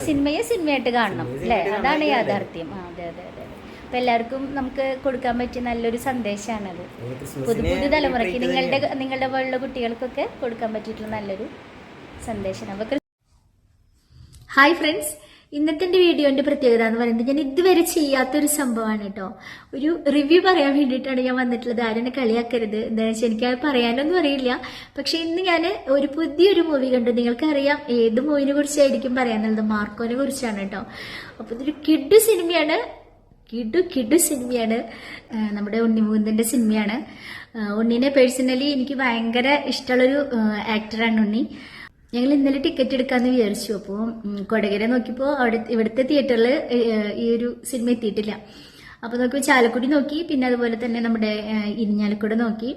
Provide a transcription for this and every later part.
സിനിമയെ സിനിമയായിട്ട് കാണണം അല്ലേ? അതാണ് യാഥാർത്ഥ്യം. അതെ അതെ അതെ അപ്പൊ എല്ലാവർക്കും നമുക്ക് കൊടുക്കാൻ പറ്റിയ നല്ലൊരു സന്ദേശമാണത് പുതു പുതു തലമുറയ്ക്ക് നിങ്ങളുടെ നിങ്ങളുടെ പോലുള്ള കുട്ടികൾക്കൊക്കെ കൊടുക്കാൻ പറ്റിയിട്ടുള്ള നല്ലൊരു സന്ദേശമാണ് അപ്പൊ ഹായ് ഫ്രണ്ട്സ്. ഇന്നത്തെ എന്റെ വീഡിയോന്റെ പ്രത്യേകത എന്ന് പറയുന്നത് ഞാൻ ഇതുവരെ ചെയ്യാത്തൊരു സംഭവമാണ് കേട്ടോ. ഒരു റിവ്യൂ പറയാൻ വേണ്ടിയിട്ടാണ് ഞാൻ വന്നിട്ടുള്ളത്. ആരും എന്നെ കളിയാക്കരുത്. എന്താണെന്ന് വെച്ചാൽ എനിക്ക് അത് പറയാനൊന്നും അറിയില്ല. പക്ഷെ ഇന്ന് ഞാൻ ഒരു പുതിയൊരു മൂവി കണ്ടു നിങ്ങൾക്കറിയാം ഏത് മൂവിനെ കുറിച്ചായിരിക്കും പറയാനുള്ളത്. മാർക്കോനെ കുറിച്ചാണ് കേട്ടോ. അപ്പോൾ ഇതൊരു കിഡ് സിനിമയാണ്. കിഡു കിഡു സിനിമയാണ്. നമ്മുടെ ഉണ്ണിമുകുന്ദന്റെ സിനിമയാണ്. ഉണ്ണിനെ പേഴ്സണലി എനിക്ക് ഭയങ്കര ഇഷ്ടമുള്ളൊരു ആക്ടറാണ് ഉണ്ണി. ഞങ്ങൾ ഇന്നലെ ടിക്കറ്റ് എടുക്കാന്ന് വിചാരിച്ചു. അപ്പോൾ കൊടകര നോക്കിയപ്പോൾ അവിടെ ഇവിടുത്തെ തിയേറ്ററിൽ ഈ ഒരു സിനിമ എത്തിയിട്ടില്ല. അപ്പോൾ നോക്കി ചാലക്കുടി നോക്കി പിന്നെ അതുപോലെ തന്നെ നമ്മുടെ ഇരിഞ്ഞാലക്കുട നോക്കി.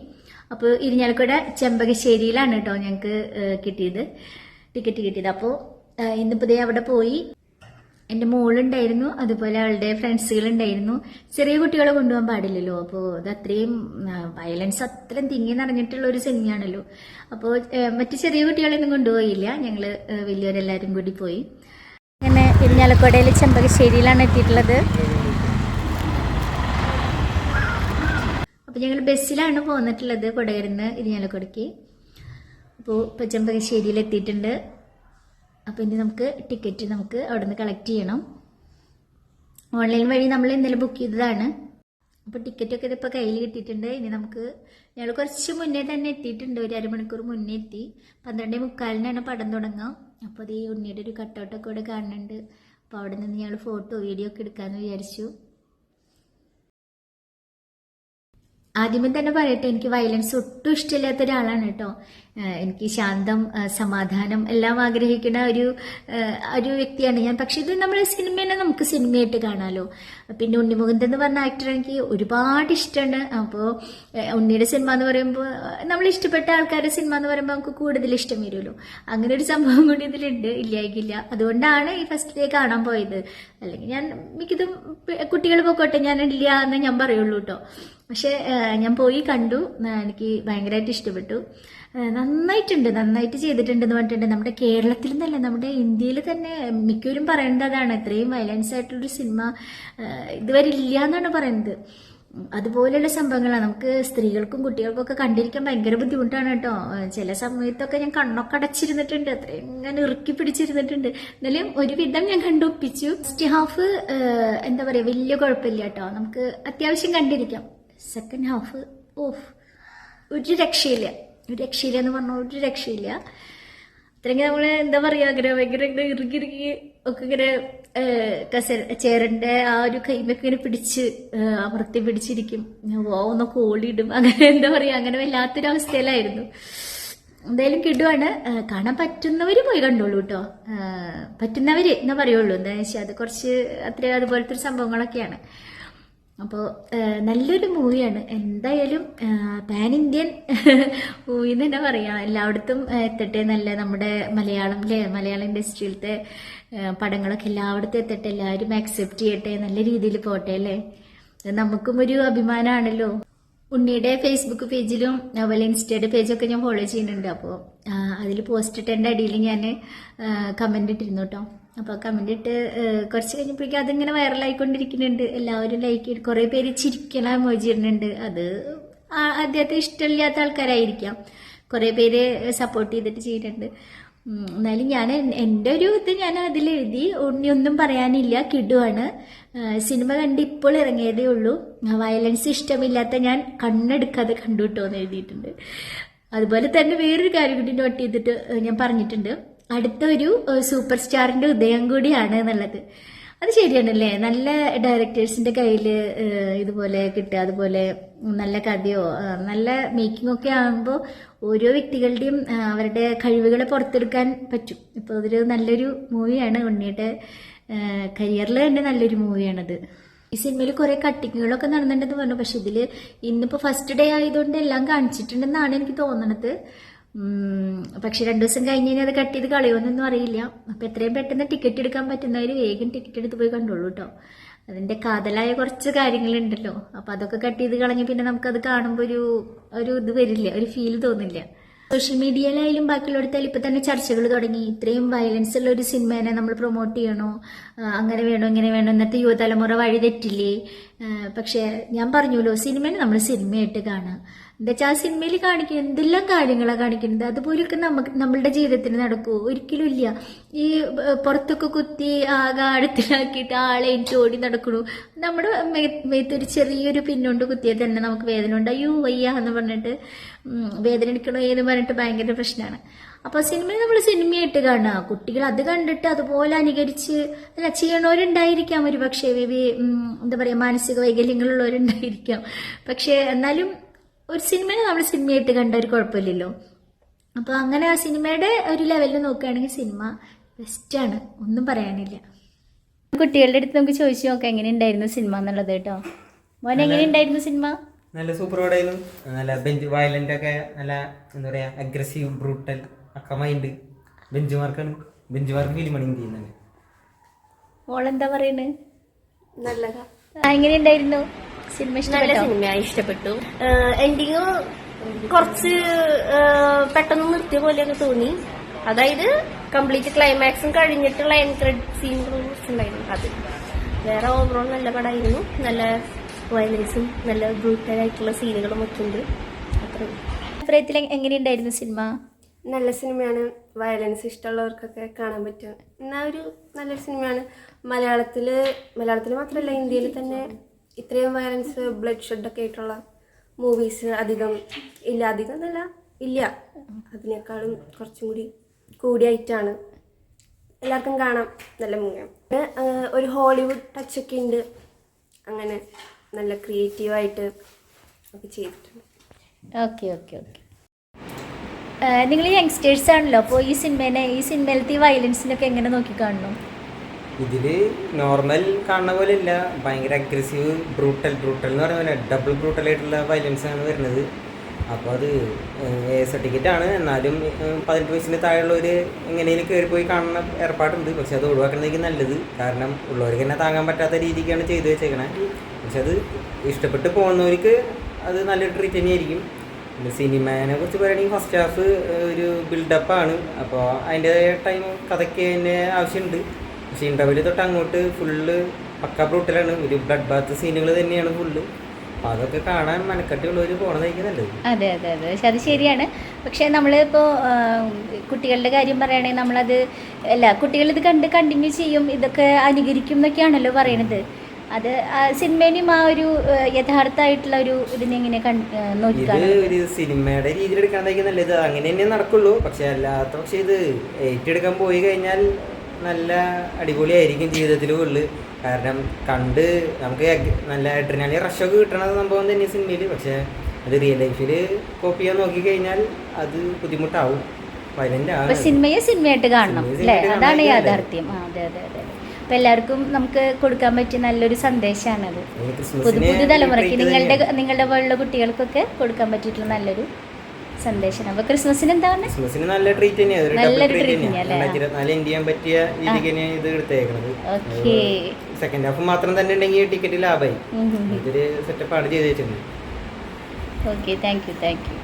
അപ്പോൾ ഇരിഞ്ഞാലക്കുട ചെമ്പകശ്ശേരിയിലാണ് കേട്ടോ ഞങ്ങൾക്ക് കിട്ടിയത്. ടിക്കറ്റ് കിട്ടിയത്. അപ്പോൾ ഇന്നിപ്പോൾ അവിടെ പോയി. എന്റെ മോളുണ്ടായിരുന്നു അതുപോലെ അവളുടെ ഫ്രണ്ട്സുകൾ ഉണ്ടായിരുന്നു ചെറിയ കുട്ടികളെ കൊണ്ടുപോകാൻ പാടില്ലല്ലോ. അപ്പോൾ അത് അത്രയും വയലൻസ് അത്രയും തിങ്ങി നിറഞ്ഞിട്ടുള്ള ഒരു സിനിമയാണല്ലോ. അപ്പോൾ മറ്റു ചെറിയ കുട്ടികളെയൊന്നും കൊണ്ടുപോയില്ല. ഞങ്ങൾ വലിയവരെല്ലാരും കൂടി പോയി. അങ്ങനെ ഇരിഞ്ഞാലക്കുടയിൽ ചെമ്പകശ്ശേരിയിലാണ് എത്തിയിട്ടുള്ളത്. അപ്പോൾ ഞങ്ങൾ ബസ്സിലാണ് പോന്നിട്ടുള്ളത് കൊടകരുന്ന് ഇരിഞ്ഞാലക്കുടയ്ക്ക് അപ്പോൾ ഇപ്പൊ ചെമ്പകശ്ശേരിയിൽ എത്തിയിട്ടുണ്ട് അപ്പോൾ ഇനി നമുക്ക് ടിക്കറ്റ് നമുക്ക് അവിടെ നിന്ന് കളക്ട് ചെയ്യണം. ഓൺലൈൻ വഴി നമ്മൾ ഇന്നലെ ബുക്ക് ചെയ്തതാണ്. അപ്പോൾ ടിക്കറ്റൊക്കെ ഇതിപ്പോൾ കയ്യിൽ കിട്ടിയിട്ടുണ്ട്. ഇനി നമുക്ക് ഞങ്ങൾ കുറച്ച് മുന്നേ തന്നെ എത്തിയിട്ടുണ്ട്. ഒരു അരമണിക്കൂർ മുന്നേ എത്തി. പന്ത്രണ്ടേ മുക്കാലിനാണ് പടം തുടങ്ങുക അപ്പോൾ അത് ഈ ഉണ്ണിയുടെ ഒരു കട്ടൗട്ടൊക്കെ ഇവിടെ കാണുന്നുണ്ട്. അപ്പോൾ അവിടെ നിന്ന് ഞങ്ങൾ ഫോട്ടോ വീഡിയോ ഒക്കെ എടുക്കാമെന്ന് വിചാരിച്ചു. ആദ്യമേ തന്നെ പറയട്ടെ എനിക്ക് വയലൻസ് ഒട്ടും ഇഷ്ടമില്ലാത്ത ഒരാളാണ് കേട്ടോ എനിക്ക് ശാന്തം സമാധാനം എല്ലാം ആഗ്രഹിക്കുന്ന ഒരു ഒരു വ്യക്തിയാണ് ഞാൻ. പക്ഷെ ഇത് നമ്മൾ സിനിമേനെ നമുക്ക് സിനിമയായിട്ട് കാണാമല്ലോ പിന്നെ ഉണ്ണിമുകുന്ദൻ എന്ന് പറഞ്ഞ ആക്ടർ എനിക്ക് ഒരുപാട് ഇഷ്ടമാണ്. അപ്പോൾ ഉണ്ണിയുടെ സിനിമ എന്ന് പറയുമ്പോൾ നമ്മൾ ഇഷ്ടപ്പെട്ട ആൾക്കാരുടെ സിനിമ എന്ന് പറയുമ്പോൾ നമുക്ക് കൂടുതൽ ഇഷ്ടം വരുമല്ലോ. അങ്ങനെ ഒരു സംഭവം കൂടി ഇതിലുണ്ട്. ഇല്ലായിക്കില്ല അതുകൊണ്ടാണ് ഈ ഫസ്റ്റ് ഡേ കാണാൻ പോയത്. അല്ലെങ്കിൽ ഞാൻ മിക്കതും കുട്ടികൾ പോയിക്കോട്ടെ ഞാൻ ഇല്ല എന്ന് ഞാൻ പറയുള്ളൂ കേട്ടോ. പക്ഷെ ഞാൻ പോയി കണ്ടു. എനിക്ക് ഭയങ്കരമായിട്ട് ഇഷ്ടപ്പെട്ടു. നന്നായിട്ടുണ്ട്. നന്നായിട്ട് ചെയ്തിട്ടുണ്ടെന്ന് പറഞ്ഞിട്ടുണ്ട്. നമ്മുടെ കേരളത്തിൽ നിന്നല്ല നമ്മുടെ ഇന്ത്യയിൽ തന്നെ മിക്കവരും പറയുന്നത് അതാണ്. ഇത്രയും വയലൻസ് ആയിട്ടുള്ളൊരു സിനിമ ഇതുവരെ ഇല്ല എന്നാണ് പറയുന്നത്. അതുപോലെയുള്ള സംഭവങ്ങളാണ് നമുക്ക് സ്ത്രീകൾക്കും കുട്ടികൾക്കും ഒക്കെ കണ്ടിരിക്കാൻ ഭയങ്കര ബുദ്ധിമുട്ടാണ് കേട്ടോ. ചില സമയത്തൊക്കെ ഞാൻ കണ്ണൊക്കെ അടച്ചിരുന്നിട്ടുണ്ട്. അത്രയും ഇങ്ങനെ ഇറുക്കി പിടിച്ചിരുന്നിട്ടുണ്ട്. എന്നാലും ഒരുവിധം ഞാൻ കണ്ടൊപ്പിച്ചു ഫസ്റ്റ് ഹാഫ് എന്താ പറയുക വലിയ കുഴപ്പമില്ല കേട്ടോ. നമുക്ക് അത്യാവശ്യം കണ്ടിരിക്കാം. സെക്കൻഡ് ഹാഫ് ഓഫ് ഒരു രക്ഷയില്ല. ഒരു രക്ഷയില്ല എന്ന് പറഞ്ഞാൽ ഒരു രക്ഷയില്ല. അത്രയെങ്കിൽ നമ്മൾ എന്താ പറയുക അങ്ങനെ ഭയങ്കര ഇങ്ങനെ ഇറുകി ഇറുകി ഒക്കെ ഇങ്ങനെ കസ ചേറിന്റെ ആ ഒരു കൈമൊക്കെ ഇങ്ങനെ പിടിച്ച് അമർത്തി പിടിച്ചിരിക്കും. ഓ ഒന്നൊക്കെ ഓടിയിടും. അങ്ങനെ എന്താ പറയുക അങ്ങനെ വല്ലാത്തൊരു അവസ്ഥയിലായിരുന്നു എന്തായാലും കിടുവാണ്. കാണാൻ പറ്റുന്നവര് പോയി കണ്ടോളൂ കേട്ടോ പറ്റുന്നവർ എന്നാ പറയുള്ളൂ. എന്താ വെച്ചാൽ അത് കുറച്ച് അത്ര അതുപോലത്തെ സംഭവങ്ങളൊക്കെയാണ്. അപ്പോൾ നല്ലൊരു മൂവിയാണ്. എന്തായാലും പാൻ ഇന്ത്യൻ മൂവി എന്ന് തന്നെ പറയാം. എല്ലായിടത്തും എത്തട്ടെ നല്ല നമ്മുടെ മലയാളം അല്ലേ മലയാളം ഇൻഡസ്ട്രിയിലത്തെ പടങ്ങളൊക്കെ എല്ലായിടത്തും എത്തട്ടെ എല്ലാവരും ആക്സെപ്റ്റ് ചെയ്യട്ടെ നല്ല രീതിയിൽ പോട്ടെ അല്ലേ നമുക്കും ഒരു അഭിമാനമാണല്ലോ ഉണ്ണിയുടെ ഫേസ്ബുക്ക് പേജിലും അതുപോലെ ഇൻസ്റ്റയുടെ പേജൊക്കെ ഞാൻ ഫോളോ ചെയ്യുന്നുണ്ട്. അപ്പോൾ അതിൽ പോസ്റ്റ് ഇട്ടതിന്റെ അടിയിൽ ഞാൻ കമന്റ് ഇട്ടിരുന്നു കേട്ടോ അപ്പോൾ കമന്റ് ഇട്ട് കുറച്ച് കഴിഞ്ഞപ്പോഴേക്കും അതിങ്ങനെ വൈറലായിക്കൊണ്ടിരിക്കുന്നുണ്ട് എല്ലാവരും ലൈക്ക് കുറേ പേര് ചിരിക്കണ എമോജി ഇടുന്നുണ്ട്. അത് അദ്ദേഹത്തെ ഇഷ്ടമില്ലാത്ത ആൾക്കാരായിരിക്കാം. കുറേ പേര് സപ്പോർട്ട് ചെയ്തിട്ട് ചെയ്യുന്നുണ്ട്. എന്നാലും ഞാൻ എൻ- എന്റെ ഒരു ഇത് ഞാൻ അതിൽ എഴുതി ഒന്നും പറയാനില്ല കിടുവാണ്. സിനിമ കണ്ട് ഇപ്പോൾ ഇറങ്ങിയതേ ഉള്ളൂ. വയലൻസ് ഇഷ്ടമില്ലാത്ത ഞാൻ കണ്ണെടുക്കാതെ കണ്ടു കിട്ടുമെന്ന് എഴുതിയിട്ടുണ്ട്. അതുപോലെ തന്നെ വേറൊരു കാര്യം കൂടി നോട്ട് ചെയ്തിട്ട് ഞാൻ പറഞ്ഞിട്ടുണ്ട്. അടുത്ത ഒരു സൂപ്പർ സ്റ്റാറിന്റെ ഉദയം കൂടിയാണ് എന്നുള്ളത്. അത് ശരിയാണല്ലേ? നല്ല ഡയറക്ടേഴ്സിന്റെ കയ്യിൽ ഇതുപോലെ കിട്ടുക അതുപോലെ നല്ല കഥയോ നല്ല മേക്കിംഗ് ഒക്കെ ആകുമ്പോൾ ഓരോ വ്യക്തികളുടെയും അവരുടെ കഴിവുകളെ പുറത്തെടുക്കാൻ പറ്റും. ഇപ്പോൾ അതൊരു നല്ലൊരു മൂവിയാണ് ഉണ്ണിയുടെ കരിയറിൽ തന്നെ നല്ലൊരു മൂവിയാണത് ഈ സിനിമയിൽ കുറെ കട്ടിങ്ങുകളൊക്കെ നടന്നിട്ടുണ്ടെന്ന് പറഞ്ഞു. പക്ഷെ ഇതിൽ ഇന്നിപ്പോൾ ഫസ്റ്റ് ഡേ ആയതുകൊണ്ട് എല്ലാം കാണിച്ചിട്ടുണ്ടെന്നാണ് എനിക്ക് തോന്നണത്. പക്ഷെ രണ്ടു ദിവസം കഴിഞ്ഞ് കഴിഞ്ഞാൽ അത് കട്ട് ചെയ്ത് കളയുമെന്നൊന്നും അറിയില്ല. അപ്പൊ എത്രയും പെട്ടെന്ന് ടിക്കറ്റ് എടുക്കാൻ പറ്റുന്നവർ വേഗം ടിക്കറ്റ് എടുത്ത് പോയി കണ്ടോളൂ കേട്ടോ അതിന്റെ കാതലായ കുറച്ച് കാര്യങ്ങളുണ്ടല്ലോ. അപ്പൊ അതൊക്കെ കട്ട് ചെയ്ത് കളഞ്ഞ് പിന്നെ നമുക്കത് കാണുമ്പോൾ ഒരു ഒരു ഇത് വരില്ല ഒരു ഫീൽ തോന്നില്ല. സോഷ്യൽ മീഡിയയിലായാലും ബാക്കിയുള്ളിടത്തായാലും ഇപ്പൊ തന്നെ ചർച്ചകൾ തുടങ്ങി. ഇത്രയും വയലൻസ് ഉള്ള ഒരു സിനിമേനെ നമ്മൾ പ്രൊമോട്ട് ചെയ്യണോ? അങ്ങനെ വേണോ ഇങ്ങനെ വേണോ? ഇന്നത്തെ യുവതലമുറ വഴി തെറ്റില്ലേ? പക്ഷെ ഞാൻ പറഞ്ഞല്ലോ സിനിമേനെ നമ്മൾ സിനിമയായിട്ട് കാണുക. എന്താ വെച്ചാൽ ആ സിനിമയിൽ കാണിക്കുന്ന എന്തെല്ലാം കാര്യങ്ങളാണ് കാണിക്കുന്നത്? അതുപോലെയൊക്കെ നമുക്ക് നമ്മളുടെ ജീവിതത്തിൽ നടക്കുമോ ഒരിക്കലും ഇല്ല. ഈ പുറത്തൊക്കെ കുത്തി ആകെ ആഴത്തിലാക്കിയിട്ട് ആളെ ഓടി നടക്കണു. നമ്മുടെ മേത്തൊരു ചെറിയൊരു പിന്നോണ്ട് കുത്തിയാൽ തന്നെ നമുക്ക് വേദന ഉണ്ട്. അയ്യോ വയ്യ എന്ന് പറഞ്ഞിട്ട് വേദന എടുക്കണോ എന്ന് പറഞ്ഞിട്ട് ഭയങ്കര പ്രശ്നമാണ് അപ്പോൾ സിനിമ നമ്മൾ സിനിമയായിട്ട് കാണുക കുട്ടികൾ അത് കണ്ടിട്ട് അതുപോലെ അനുകരിച്ച് ചെയ്യണവരുണ്ടായിരിക്കാം ഒരു പക്ഷേ എന്താ പറയുക മാനസിക വൈകല്യങ്ങളുള്ളവരുണ്ടായിരിക്കാം. പക്ഷേ എന്നാലും ഒരു സിനിമയെ നമ്മൾ സിനിമയായിട്ട് കണ്ട ഒരു കുഴപ്പമില്ലല്ലോ. അപ്പോൾ അങ്ങനെ ആ സിനിമയുടെ ഒരു ലെവലിൽ നോക്കുകയാണെങ്കിൽ സിനിമ ബെസ്റ്റാണ് ഒന്നും പറയാനില്ല. കുട്ടികളുടെ അടുത്ത് നമുക്ക് ചോദിച്ചു നോക്കാം എങ്ങനെ ഉണ്ടായിരുന്നു സിനിമ എന്നുള്ളത് കേട്ടോ. മോൻ എങ്ങനെ ഉണ്ടായിരുന്നു സിനിമ? നല്ല സൂപ്പർ പടമായിരുന്നു നല്ല ബെഞ്ച് വയലന്റ് ഒക്കെ നല്ല എന്താ പറയാ അഗ്രസീവ് ബ്രൂട്ടൽ ഒക്കെ മൈൻഡ് ബെഞ്ച് മാർക്കാണ് ബെഞ്ച് മാർക്ക് ഫിലിം ആണ് ഇന്ത്യയിൽ തന്നെ. മോളെന്താ പറയുന്നത് നല്ലതാ. എങ്ങനെ ഉണ്ടായിരുന്നു സിനിമ നല്ല ഇഷ്ടപ്പെട്ടോ. സിനിമ ഇഷ്ടപ്പെട്ടു എൻഡിങ് കുറച്ച് പെട്ടെന്ന് നിർത്തിയ പോലെയൊക്കെ തോന്നി. അതായത് കംപ്ലീറ്റ് ക്ലൈമാക്സും കഴിഞ്ഞിട്ടുള്ള എൻ ക്രെഡിറ്റ് സീൻ ഉണ്ടായിരുന്നു അത് വേറെ ഓവറോൾ നല്ല പടമായിരുന്നു. നല്ല വയലൻസും നല്ല ബ്രൂട്ടൽ ആയിട്ടുള്ള സീനുകളും ഒക്കെ ഉണ്ട്. അത്രയും അഭിപ്രായത്തിൽ എങ്ങനെ ഉണ്ടായിരുന്നു സിനിമ? നല്ല സിനിമയാണ്. വയലൻസ് ഇഷ്ടമുള്ളവർക്കൊക്കെ കാണാൻ പറ്റുക. എന്നാൽ ഒരു നല്ലൊരു സിനിമയാണ്. മലയാളത്തിൽ മലയാളത്തിൽ മാത്രമല്ല ഇന്ത്യയിൽ തന്നെ ഇത്രയും വയലൻസ് ബ്ലഡ് ഷെഡൊക്കെ ആയിട്ടുള്ള മൂവീസ് അധികം ഇല്ല. അധികം എന്നല്ല ഇല്ല. അതിനേക്കാളും കുറച്ചും കൂടി കൂടിയായിട്ടാണ് എല്ലാവർക്കും കാണാം. നല്ല മൂവിയാണ് ഒരു ഹോളിവുഡ് ടച്ച് ഒക്കെ ഉണ്ട്. അങ്ങനെ നല്ല ക്രിയേറ്റീവായിട്ട് ഒക്കെ ചെയ്തിട്ടുണ്ട്. ഓക്കെ ഓക്കെ ഓക്കെ നിങ്ങൾ യങ്സ്റ്റേഴ്സ് ആണല്ലോ? അപ്പോൾ ഈ സിനിമേനെ ഈ സിനിമയിലത്തെ ഈ വയലൻസിനൊക്കെ എങ്ങനെ നോക്കി കാണുന്നു? ഇതിൽ നോർമൽ കാണുന്ന പോലെ ഇല്ല ഭയങ്കര അഗ്രസീവ് ബ്രൂട്ടൽ ബ്രൂട്ടൽ എന്ന് പറയുന്ന പോലെ. ഡബിൾ ബ്രൂട്ടൽ ആയിട്ടുള്ള വയലൻസ് ആണ് വരുന്നത്. അപ്പോൾ അത് സർട്ടിഫിക്കറ്റ് ആണ്. എന്നാലും പതിനെട്ട് വയസ്സിന് താഴെയുള്ളവർ എങ്ങനെയും കയറിപ്പോയി കാണുന്ന ഏർപ്പാടുണ്ട്. പക്ഷെ അത് ഒഴിവാക്കുന്നതായിരിക്കും നല്ലത്. കാരണം ഉള്ളവർക്ക് തന്നെ താങ്ങാൻ പറ്റാത്ത രീതിക്കാണ് ചെയ്തു വെച്ചേക്കണേ. പക്ഷെ അത് ഇഷ്ടപ്പെട്ട് പോകുന്നവർക്ക് അത് നല്ലൊരു ട്രീറ്റ് തന്നെയായിരിക്കും. പിന്നെ സിനിമേനെ കുറിച്ച് പറയുകയാണെങ്കിൽ ഫസ്റ്റ് ഹാഫ് ഒരു ബിൽഡപ്പാണ് അപ്പോൾ അതിന്റെ ടൈം കഥയ്ക്ക് തന്നെ ആവശ്യമുണ്ട്. പക്ഷേ ഡബിൾ തൊട്ട് അങ്ങോട്ട് ഫുള്ള് പക്ക ബ്രൂട്ടലാണ് ഒരു ബ്ലഡ് ബാത്ത് സീനുകൾ തന്നെയാണ് ഫുള്ള് അതൊക്കെ കാണാൻ മനക്കെട്ടുള്ളവർ പോണതായിരിക്കും നല്ലത്. അതെ അതെ അതെ. പക്ഷെ അത് ശരിയാണ്. പക്ഷേ നമ്മളിപ്പോൾ കുട്ടികളുടെ കാര്യം പറയുകയാണെങ്കിൽ നമ്മളത് അല്ല കുട്ടികൾ ഇത് കണ്ട് കണ്ടിന്യൂ ചെയ്യും. ഇതൊക്കെ അനുകരിക്കും എന്നൊക്കെയാണല്ലോ പറയണത്. അത് സിനിമയിലും ആ ഒരു യഥാർത്ഥമായിട്ടുള്ള ഒരു ഇതിനെ ഇങ്ങനെ ഇത് ഒരു സിനിമയുടെ രീതിയിൽ എടുക്കാൻ നല്ലത്. അങ്ങനെ തന്നെ നടക്കുള്ളൂ. പക്ഷെ അല്ലാത്ത പക്ഷെ ഇത് ഏറ്റെടുക്കാൻ പോയി കഴിഞ്ഞാൽ നല്ല അടിപൊളിയായിരിക്കും ജീവിതത്തിൽ ഉള്ളു. കാരണം കണ്ട് നമുക്ക് നല്ല അഡ്രിനാലി റഷൊക്കെ കിട്ടണ സംഭവം തന്നെ സിനിമയിൽ പക്ഷേ അത് റിയൽ ലൈഫിൽ കോപ്പി ചെയ്യാൻ നോക്കിക്കഴിഞ്ഞാൽ അത് ബുദ്ധിമുട്ടാവും. സിനിമയെ സിനിമയായിട്ട് കാണണം അല്ലേ? അതാണ് യാഥാർത്ഥ്യം. അതെ അതെ അതെ അപ്പൊ എല്ലാവർക്കും നമുക്ക് കൊടുക്കാൻ പറ്റിയ നല്ലൊരു സന്ദേശമാണത് പുതു പുതു തലമുറയ്ക്ക് നിങ്ങളുടെ. നിങ്ങളുടെ പോലുള്ള കുട്ടികൾക്കൊക്കെ കൊടുക്കാൻ പറ്റിയിട്ടുള്ള നല്ലൊരു സന്ദേശം അപ്പൊ ക്രിസ്മസിന് എന്താ ക്രിസ്മസിന് നല്ല ട്രീറ്റ് തന്നെയാണ് നല്ലൊരു ട്രീറ്റ് തന്നെയാണ് ചെയ്യാൻ പറ്റിയ രീതിക്ക് ഇത് എടുത്തേക്കണത്. സെക്കൻഡ് ഹാഫ് മാത്രം തന്നെ ഉണ്ടെങ്കിൽ ടിക്കറ്റ് ലാഭമായി ഇതിൽ സെറ്റപ്പ് ആണ് ചെയ്ത് വെച്ചിട്ടുണ്ട് okay. Thank you. Thank you.